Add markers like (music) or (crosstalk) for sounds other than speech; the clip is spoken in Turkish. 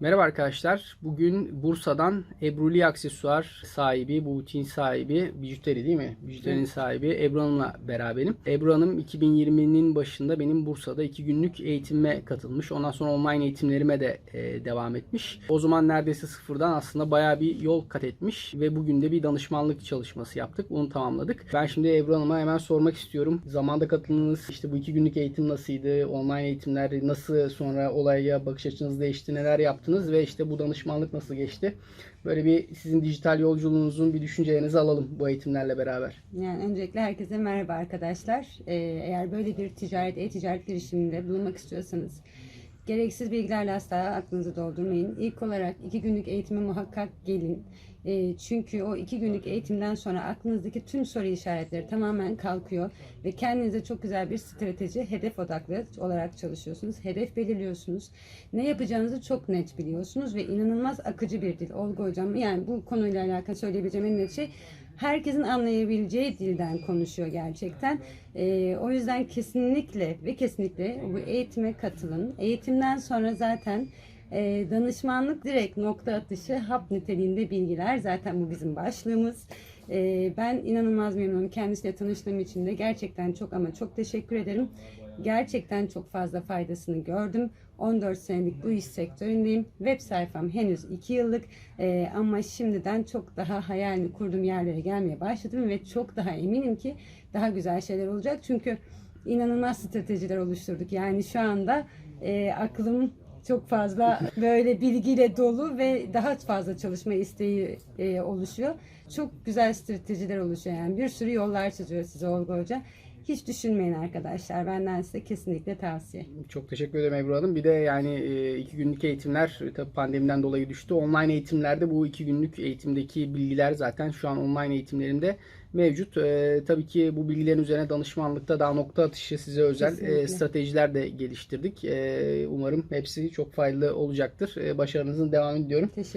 Merhaba arkadaşlar. Bugün Bursa'dan Ebruli Aksesuar sahibi, bu butiğin sahibi, bijuteri değil mi? Bijuterinin sahibi Ebru Hanım'la beraberim. Ebru Hanım 2020'nin başında benim Bursa'da iki günlük eğitime katılmış. Ondan sonra online eğitimlerime de e, devam etmiş. O zaman neredeyse sıfırdan aslında bayağı bir yol kat etmiş ve bugün de bir danışmanlık çalışması yaptık. Onu tamamladık. Ben şimdi Ebru Hanım'a hemen sormak istiyorum. Zamanda katıldığınız işte bu iki günlük eğitim nasıldı? Online eğitimler nasıl sonra olaya bakış açınız değişti? Neler yaptınız? Ve işte bu danışmanlık nasıl geçti? Böyle bir sizin dijital yolculuğunuzun bir düşüncelerinizi alalım bu eğitimlerle beraber. Yani öncelikle herkese merhaba arkadaşlar. Ee, eğer böyle bir ticaret, e-ticaret girişiminde bulunmak istiyorsanız gereksiz bilgilerle asla aklınızı doldurmayın. İlk olarak iki günlük eğitime muhakkak gelin. Çünkü o iki günlük eğitimden sonra aklınızdaki tüm soru işaretleri tamamen kalkıyor ve kendinize çok güzel bir strateji, hedef odaklı olarak çalışıyorsunuz. Hedef belirliyorsunuz. Ne yapacağınızı çok net biliyorsunuz ve inanılmaz akıcı bir dil. Olgu hocam yani bu konuyla alakalı söyleyebileceğim en net şey herkesin anlayabileceği dilden konuşuyor gerçekten. Ee, o yüzden kesinlikle ve kesinlikle bu eğitime katılın. Eğitimden sonra zaten e, danışmanlık direkt nokta atışı hap niteliğinde bilgiler. Zaten bu bizim başlığımız. Ee, ben inanılmaz memnunum. Kendisiyle tanıştığım için de gerçekten çok ama çok teşekkür ederim. Gerçekten çok fazla faydasını gördüm. 14 senelik bu iş sektöründeyim. Web sayfam henüz 2 yıllık Ee, ama şimdiden çok daha hayalini kurduğum yerlere gelmeye başladım ve çok daha eminim ki daha güzel şeyler olacak. Çünkü inanılmaz stratejiler oluşturduk. Yani şu anda e, aklım çok fazla (laughs) böyle bilgiyle dolu ve daha fazla çalışma isteği e, oluşuyor. Çok güzel stratejiler oluşuyor yani bir sürü yollar çiziyor size Olga Hoca. Hiç düşünmeyin arkadaşlar. Benden size kesinlikle tavsiye. Çok teşekkür ederim Ebru Hanım. Bir de yani e, iki günlük eğitimler e, tabii pandemiden dolayı düştü. Online eğitimlerde bu iki günlük eğitimdeki bilgiler zaten şu an online eğitimlerinde mevcut. E, tabii ki bu bilgilerin üzerine danışmanlıkta daha nokta atışı size özel e, stratejiler de geliştirdik. E, umarım hepsi çok faydalı olacaktır. E, başarınızın devamını diliyorum. Teşekkür